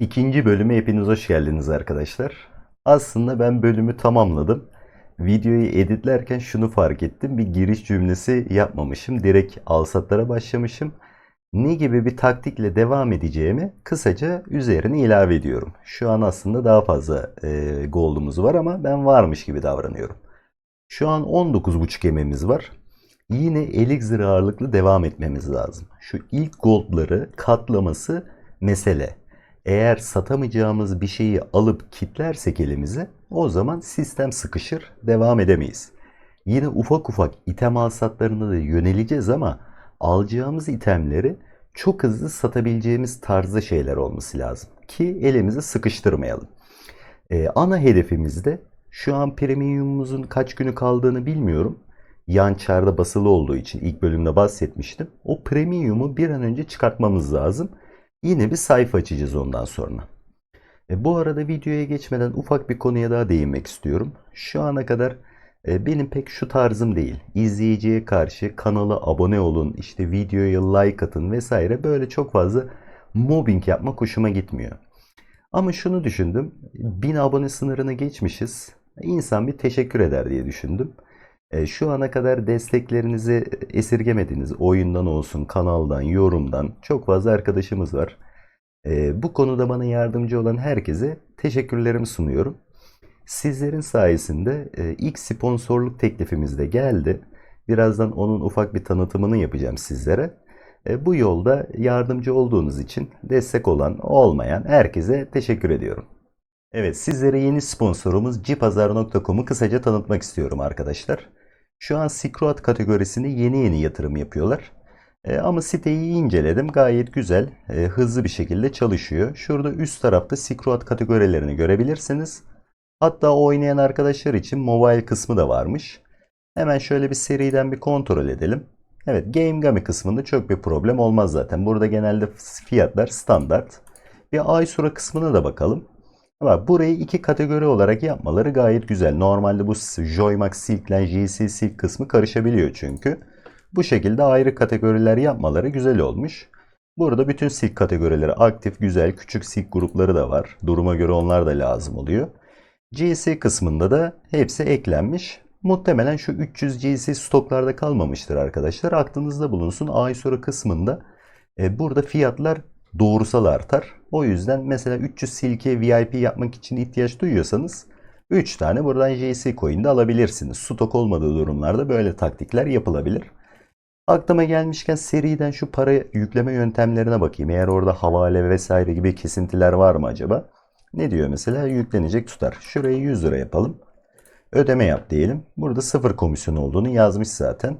İkinci bölüme hepiniz hoş geldiniz arkadaşlar. Aslında ben bölümü tamamladım. Videoyu editlerken şunu fark ettim. Bir giriş cümlesi yapmamışım. Direkt alsatlara başlamışım. Ne gibi bir taktikle devam edeceğimi kısaca üzerine ilave ediyorum. Şu an aslında daha fazla e, gold'umuz var ama ben varmış gibi davranıyorum. Şu an 19.5 ememiz var. Yine elixir ağırlıklı devam etmemiz lazım. Şu ilk gold'ları katlaması mesele. Eğer satamayacağımız bir şeyi alıp kitlersek elimize o zaman sistem sıkışır, devam edemeyiz. Yine ufak ufak item alsatlarına da yöneleceğiz ama alacağımız itemleri çok hızlı satabileceğimiz tarzda şeyler olması lazım ki elimizi sıkıştırmayalım. Ee, ana hedefimizde şu an premiumumuzun kaç günü kaldığını bilmiyorum. Yan çarda basılı olduğu için ilk bölümde bahsetmiştim. O premiumu bir an önce çıkartmamız lazım. Yine bir sayfa açacağız ondan sonra. E, bu arada videoya geçmeden ufak bir konuya daha değinmek istiyorum. Şu ana kadar e, benim pek şu tarzım değil. İzleyiciye karşı kanala abone olun, işte videoya like atın vesaire böyle çok fazla mobbing yapmak hoşuma gitmiyor. Ama şunu düşündüm. 1000 abone sınırını geçmişiz. İnsan bir teşekkür eder diye düşündüm. E, Şu ana kadar desteklerinizi esirgemediniz. Oyundan olsun, kanaldan, yorumdan çok fazla arkadaşımız var. E, Bu konuda bana yardımcı olan herkese teşekkürlerimi sunuyorum. Sizlerin sayesinde e, ilk sponsorluk teklifimiz de geldi. Birazdan onun ufak bir tanıtımını yapacağım sizlere. Bu yolda yardımcı olduğunuz için destek olan, olmayan herkese teşekkür ediyorum. Evet, sizlere yeni sponsorumuz cipazar.com'u kısaca tanıtmak istiyorum arkadaşlar. Şu an Silk kategorisine yeni yeni yatırım yapıyorlar. E, ama siteyi inceledim. Gayet güzel, e, hızlı bir şekilde çalışıyor. Şurada üst tarafta Silk kategorilerini görebilirsiniz. Hatta oynayan arkadaşlar için mobile kısmı da varmış. Hemen şöyle bir seriden bir kontrol edelim. Evet, Game Gami kısmında çok bir problem olmaz zaten. Burada genelde fiyatlar standart. Bir Aysura kısmına da bakalım. Bak burayı iki kategori olarak yapmaları gayet güzel. Normalde bu Joymax Silk ile JC Silk kısmı karışabiliyor çünkü. Bu şekilde ayrı kategoriler yapmaları güzel olmuş. Burada bütün silk kategorileri aktif, güzel, küçük silk grupları da var. Duruma göre onlar da lazım oluyor. GC kısmında da hepsi eklenmiş. Muhtemelen şu 300 GC stoklarda kalmamıştır arkadaşlar. Aklınızda bulunsun. Ay sonra kısmında e, burada fiyatlar doğrusal artar. O yüzden mesela 300 silke VIP yapmak için ihtiyaç duyuyorsanız 3 tane buradan JC coin de alabilirsiniz. Stok olmadığı durumlarda böyle taktikler yapılabilir. Aklıma gelmişken seriden şu para yükleme yöntemlerine bakayım. Eğer orada havale vesaire gibi kesintiler var mı acaba? Ne diyor mesela? Yüklenecek tutar. Şurayı 100 lira yapalım. Ödeme yap diyelim. Burada sıfır komisyon olduğunu yazmış zaten.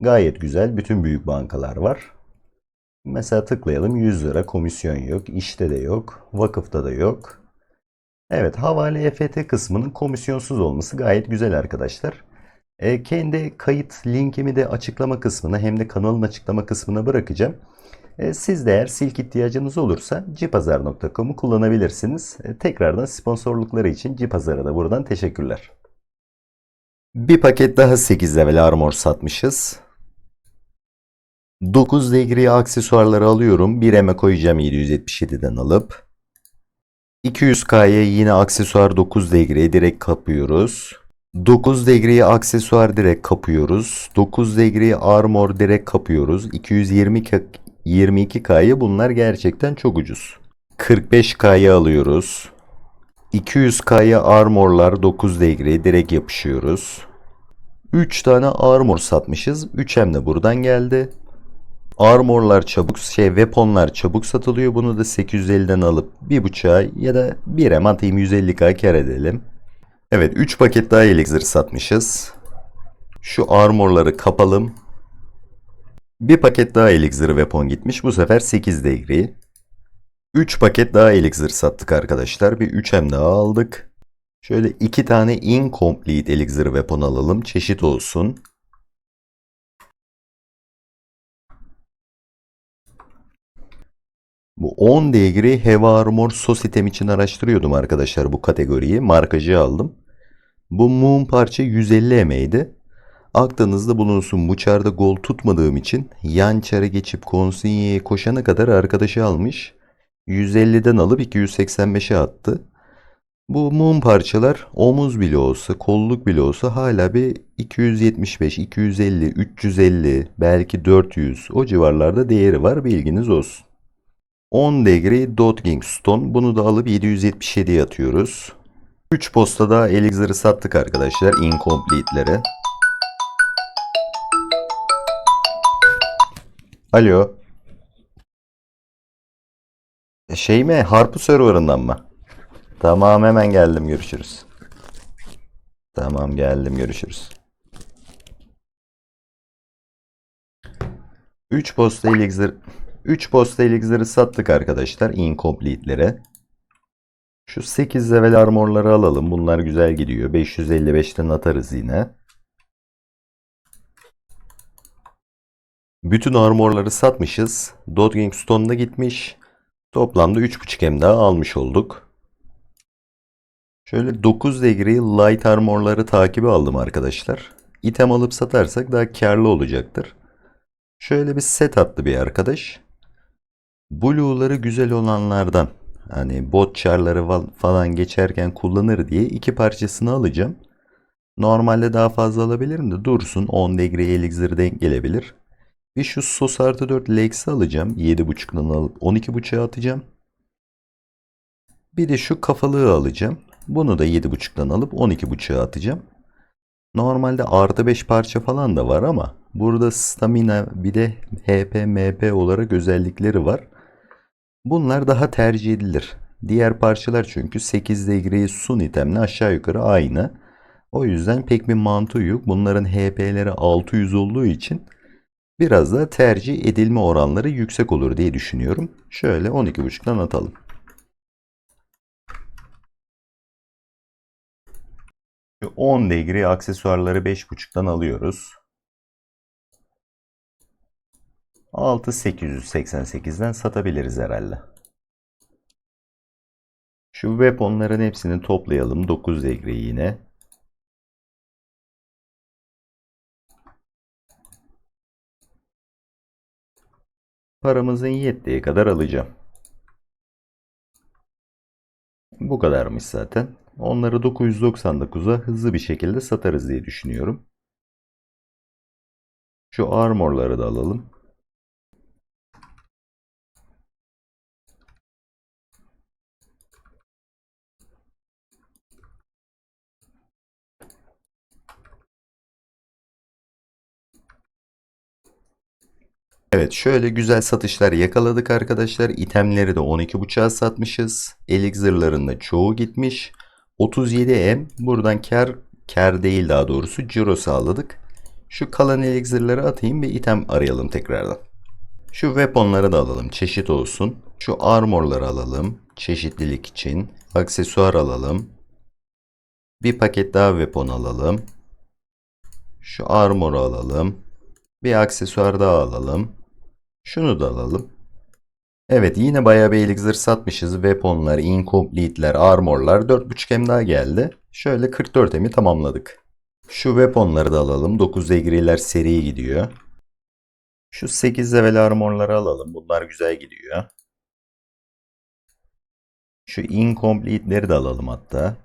Gayet güzel. Bütün büyük bankalar var. Mesela tıklayalım 100 lira komisyon yok. İşte de yok. Vakıfta da yok. Evet havale EFT kısmının komisyonsuz olması gayet güzel arkadaşlar. E, kendi kayıt linkimi de açıklama kısmına hem de kanalın açıklama kısmına bırakacağım. E, siz de eğer silk ihtiyacınız olursa cipazar.com'u kullanabilirsiniz. E, tekrardan sponsorlukları için Cipazar'a da buradan teşekkürler. Bir paket daha 8 level armor satmışız. 9 degree aksesuarları alıyorum. Bir eme koyacağım 777'den alıp. 200k'ya yine aksesuar 9 degree direkt kapıyoruz. 9 degree aksesuar direkt kapıyoruz. 9 degree armor direkt kapıyoruz. 220 22k'yı bunlar gerçekten çok ucuz. 45k'yı alıyoruz. 200k'ya armorlar 9 degree direkt yapışıyoruz. 3 tane armor satmışız. 3M de buradan geldi. Armorlar çabuk şey weaponlar çabuk satılıyor. Bunu da 850'den alıp bir bıçağa ya da bir em atayım 150k kar edelim. Evet 3 paket daha elixir satmışız. Şu armorları kapalım. Bir paket daha elixir weapon gitmiş. Bu sefer 8 degree. 3 paket daha elixir sattık arkadaşlar. Bir 3M daha aldık. Şöyle 2 tane incomplete elixir weapon alalım. Çeşit olsun. Bu 10 degree Heva Armor sos item için araştırıyordum arkadaşlar bu kategoriyi. Markacı aldım. Bu mum parça 150 MA'ydi. Aklınızda bulunsun bu çarda gol tutmadığım için yan çara geçip konsinyeye koşana kadar arkadaşı almış. 150'den alıp 285'e attı. Bu mum parçalar omuz bile olsa, kolluk bile olsa hala bir 275, 250, 350, belki 400 o civarlarda değeri var bilginiz olsun. 10 degree Dotting Stone bunu da alıp 777'ye atıyoruz. 3 postada Elixir'ı sattık arkadaşlar incomplete'lere. Alo. Şey mi? Harpu server'ından mı? Tamam hemen geldim görüşürüz. Tamam geldim görüşürüz. 3 posta elixir 3 posta elixir'i sattık arkadaşlar incomplete'lere. Şu 8 level armorları alalım. Bunlar güzel gidiyor. 555'ten atarız yine. Bütün armorları satmışız. Dodging Stone'da gitmiş. Toplamda 3.5 M daha almış olduk. Şöyle 9 degree light armorları takibi aldım arkadaşlar. İtem alıp satarsak daha karlı olacaktır. Şöyle bir set attı bir arkadaş. Blue'ları güzel olanlardan hani bot charları falan geçerken kullanır diye iki parçasını alacağım. Normalde daha fazla alabilirim de dursun 10 degree elixir denk gelebilir. Bir şu sos artı 4 Lex'i alacağım. 7.5'dan alıp 12.5'a atacağım. Bir de şu kafalığı alacağım. Bunu da 7.5'dan alıp 12.5'a atacağım. Normalde artı 5 parça falan da var ama burada stamina bir de HP, MP olarak özellikleri var. Bunlar daha tercih edilir. Diğer parçalar çünkü 8 degree sun itemle aşağı yukarı aynı. O yüzden pek bir mantığı yok. Bunların HP'leri 600 olduğu için biraz da tercih edilme oranları yüksek olur diye düşünüyorum. Şöyle 12.5'dan atalım. Şu 10 degree aksesuarları 5.5'tan alıyoruz. 6888'den satabiliriz herhalde. Şu weaponların hepsini toplayalım. 9 degree yine. Paramızın yettiği kadar alacağım. Bu kadarmış zaten. Onları 999'a hızlı bir şekilde satarız diye düşünüyorum. Şu armorları da alalım. Evet şöyle güzel satışlar yakaladık arkadaşlar. İtemleri de 12.5'a satmışız. Elixir'ların da çoğu gitmiş. 37M buradan kar kar değil daha doğrusu ciro sağladık. Şu kalan elixirleri atayım bir item arayalım tekrardan. Şu weaponları da alalım çeşit olsun. Şu armorları alalım çeşitlilik için. Aksesuar alalım. Bir paket daha weapon alalım. Şu armor alalım. Bir aksesuar daha alalım. Şunu da alalım. Evet yine bayağı bir elixir satmışız. Weaponlar, incomplete'ler, armorlar 4.5 M daha geldi. Şöyle 44 M'i tamamladık. Şu weaponları da alalım. 9 degree'ler seri gidiyor. Şu 8 level armorları alalım. Bunlar güzel gidiyor. Şu incomplete'leri de alalım hatta.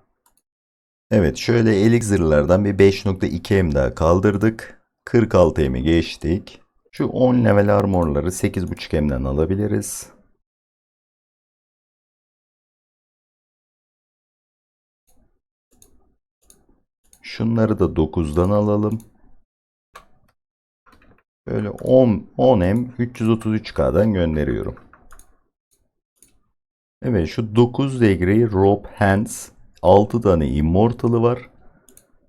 Evet şöyle elixir'lardan bir 5.2 M daha kaldırdık. 46 M'i geçtik. Şu 10 level armorları 8.5 M'den alabiliriz. Şunları da 9'dan alalım. Böyle 10, 10M 333K'dan gönderiyorum. Evet şu 9 degree rope hands 6 tane immortal'ı var.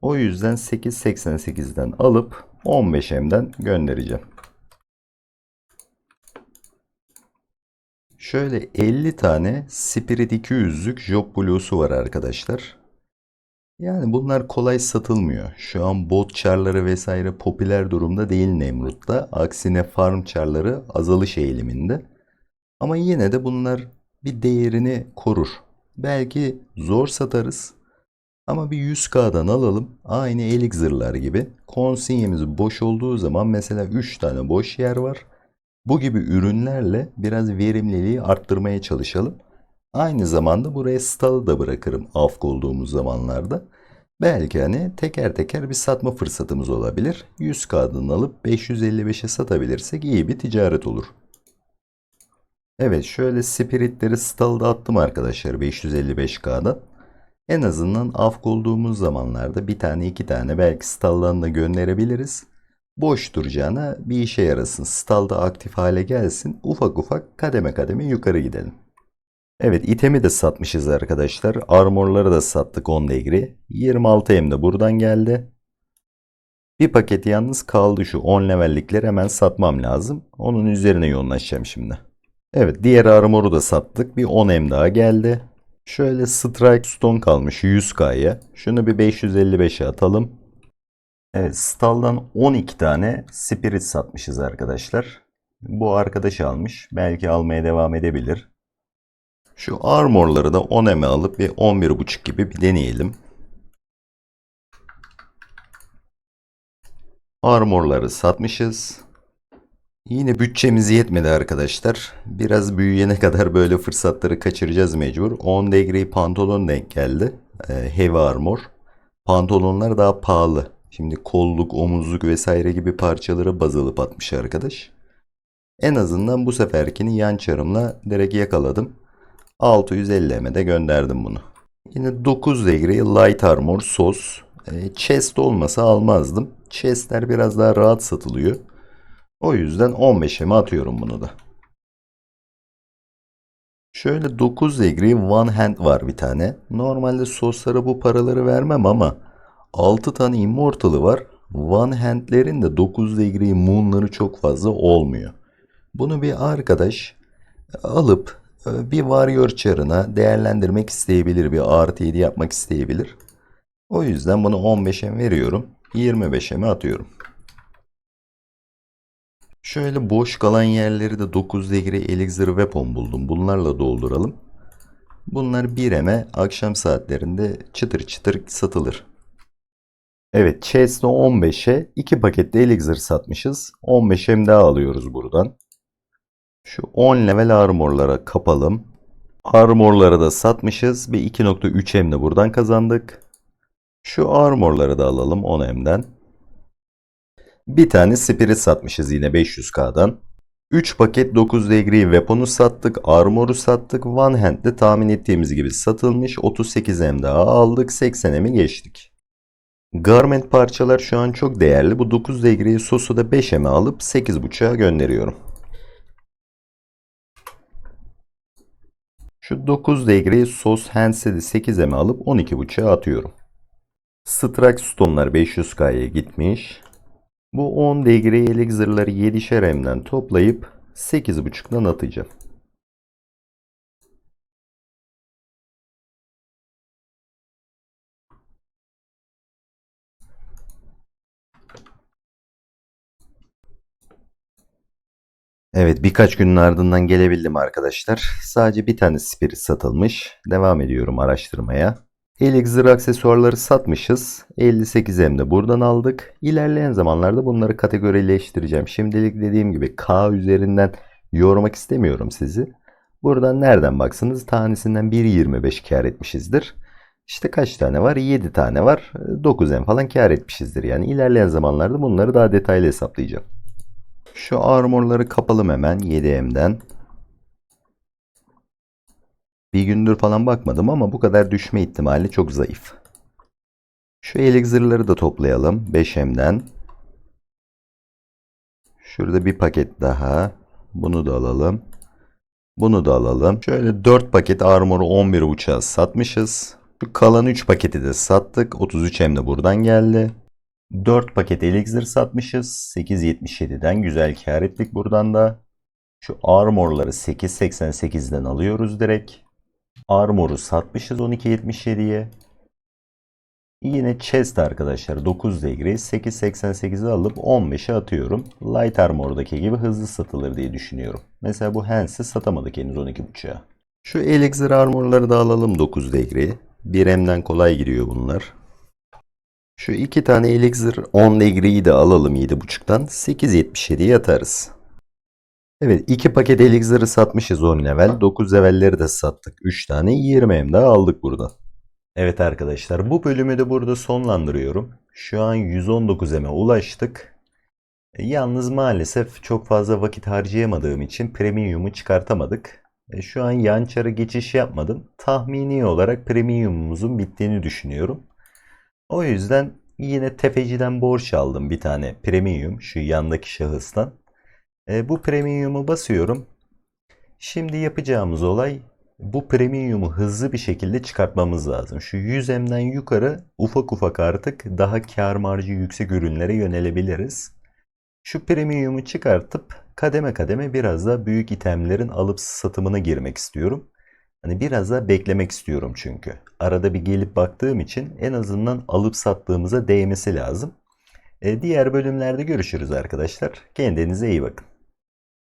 O yüzden 888'den alıp 15M'den göndereceğim. Şöyle 50 tane Spirit 200'lük Job Blue'su var arkadaşlar. Yani bunlar kolay satılmıyor. Şu an bot çarları vesaire popüler durumda değil Nemrut'ta. Aksine farm çarları azalış eğiliminde. Ama yine de bunlar bir değerini korur. Belki zor satarız. Ama bir 100k'dan alalım. Aynı elixir'lar gibi. Konsinyemiz boş olduğu zaman mesela 3 tane boş yer var. Bu gibi ürünlerle biraz verimliliği arttırmaya çalışalım. Aynı zamanda buraya stalı da bırakırım afk olduğumuz zamanlarda. Belki hani teker teker bir satma fırsatımız olabilir. 100 kağıdını alıp 555'e satabilirsek iyi bir ticaret olur. Evet şöyle spiritleri stalda attım arkadaşlar 555k'dan. En azından afk olduğumuz zamanlarda bir tane iki tane belki staldan da gönderebiliriz. Boş duracağına bir işe yarasın. Stalda aktif hale gelsin. Ufak ufak kademe kademe yukarı gidelim. Evet itemi de satmışız arkadaşlar. Armorları da sattık 10 degree. 26 hem de buradan geldi. Bir paket yalnız kaldı şu 10 levellikleri hemen satmam lazım. Onun üzerine yoğunlaşacağım şimdi. Evet diğer armoru da sattık. Bir 10 hem daha geldi. Şöyle Strike Stone kalmış 100k'ya. Şunu bir 555'e atalım. Evet Stal'dan 12 tane Spirit satmışız arkadaşlar. Bu arkadaş almış. Belki almaya devam edebilir. Şu armorları da 10 eme alıp bir 11.5 gibi bir deneyelim. Armorları satmışız. Yine bütçemiz yetmedi arkadaşlar. Biraz büyüyene kadar böyle fırsatları kaçıracağız mecbur. 10 degree pantolon denk geldi. Ee, heavy armor. Pantolonlar daha pahalı. Şimdi kolluk, omuzluk vesaire gibi parçalara baz alıp atmış arkadaş. En azından bu seferkini yan çarımla direkt yakaladım. 650 de gönderdim bunu. Yine 9 degree light armor sos. E, chest olmasa almazdım. Chestler biraz daha rahat satılıyor. O yüzden 15'e mi atıyorum bunu da. Şöyle 9 degree one hand var bir tane. Normalde soslara bu paraları vermem ama 6 tane immortal'ı var. One hand'lerin de 9 degree moon'ları çok fazla olmuyor. Bunu bir arkadaş alıp e, bir warrior çarına değerlendirmek isteyebilir. Bir artı 7 yapmak isteyebilir. O yüzden bunu 15'e veriyorum. 25'e mi atıyorum. Şöyle boş kalan yerleri de 9 degree elixir weapon buldum. Bunlarla dolduralım. Bunlar bir eme akşam saatlerinde çıtır çıtır satılır. Evet chest'e 15'e 2 pakette elixir satmışız. 15 hem daha alıyoruz buradan. Şu 10 level armorlara kapalım. Armorları da satmışız. Bir 2.3 hem de buradan kazandık. Şu armorları da alalım 10 hemden. Bir tane spirit satmışız yine 500k'dan. 3 paket 9 degree weapon'u sattık. Armor'u sattık. One hand'de tahmin ettiğimiz gibi satılmış. 38 hem daha aldık. 80 hemi geçtik. Garment parçalar şu an çok değerli. Bu 9 degree sosu da 5 eme alıp 8.5'a gönderiyorum. Şu 9 degree sos handset'i 8 eme alıp 12.5'a atıyorum. Strike stone'lar 500k'ya gitmiş. Bu 10 degree elixir'ları 7'şer emden toplayıp 8.5'dan atacağım. Evet birkaç günün ardından gelebildim arkadaşlar. Sadece bir tane spirit satılmış. Devam ediyorum araştırmaya. Elixir aksesuarları satmışız. 58 hem de buradan aldık. İlerleyen zamanlarda bunları kategorileştireceğim. Şimdilik dediğim gibi K üzerinden yormak istemiyorum sizi. Buradan nereden baksanız tanesinden 1.25 kar etmişizdir. İşte kaç tane var? 7 tane var. 9 en falan kar etmişizdir. Yani ilerleyen zamanlarda bunları daha detaylı hesaplayacağım. Şu armorları kapalım hemen 7M'den. Bir gündür falan bakmadım ama bu kadar düşme ihtimali çok zayıf. Şu elixirleri da toplayalım 5M'den. Şurada bir paket daha. Bunu da alalım. Bunu da alalım. Şöyle 4 paket armoru 11 uçağı satmışız. Şu kalan 3 paketi de sattık. 33 hem de buradan geldi. 4 paket elixir satmışız. 8.77'den güzel kar ettik buradan da. Şu armorları 8.88'den alıyoruz direkt. Armor'u satmışız 12.77'ye. Yine chest arkadaşlar 9 degree 8.88'i alıp 15'e atıyorum. Light Armor'daki gibi hızlı satılır diye düşünüyorum. Mesela bu Hans'i satamadık henüz 12.5'a. Şu Elixir Armor'ları da alalım 9 degree. 1M'den kolay giriyor bunlar. Şu iki tane Elixir 10 degree'yi de alalım 7.5'tan. 8.77'ye atarız. Evet 2 paket elixir'ı satmışız 10 level. 9 levelleri de sattık. 3 tane 20 hem daha aldık burada. Evet arkadaşlar bu bölümü de burada sonlandırıyorum. Şu an 119 eme ulaştık. E, Yalnız maalesef çok fazla vakit harcayamadığım için premium'u çıkartamadık. E, Şu an yan çara geçiş yapmadım. Tahmini olarak premium'umuzun bittiğini düşünüyorum. O yüzden yine tefeciden borç aldım bir tane premium şu yandaki şahıstan. E, bu premium'u basıyorum. Şimdi yapacağımız olay bu premium'u hızlı bir şekilde çıkartmamız lazım. Şu 100M'den yukarı ufak ufak artık daha kar marjı yüksek ürünlere yönelebiliriz. Şu premium'u çıkartıp kademe kademe biraz daha büyük itemlerin alıp satımına girmek istiyorum. Hani biraz daha beklemek istiyorum çünkü. Arada bir gelip baktığım için en azından alıp sattığımıza değmesi lazım. E, diğer bölümlerde görüşürüz arkadaşlar. Kendinize iyi bakın.